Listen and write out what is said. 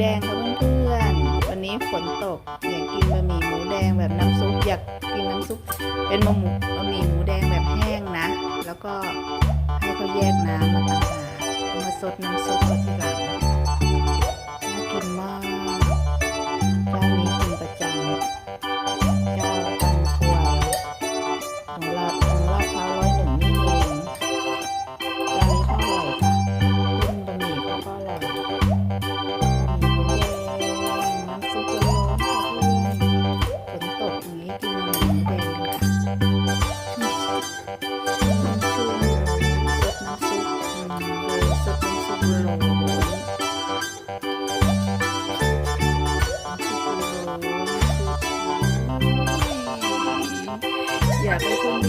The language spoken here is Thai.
แดงค่ะเพื่อนๆ วันนี้ฝนตกอยากกินบะหมี่หมูแดงแบบน้ำซุปอยากกินน้ำซุปเป็นบะหมูบะหมี่หมูแดงแบบแห้งนะ แล้วก็ให้เขาแยกน้ำมาต่างหากมาซดน้ำซุป 也不中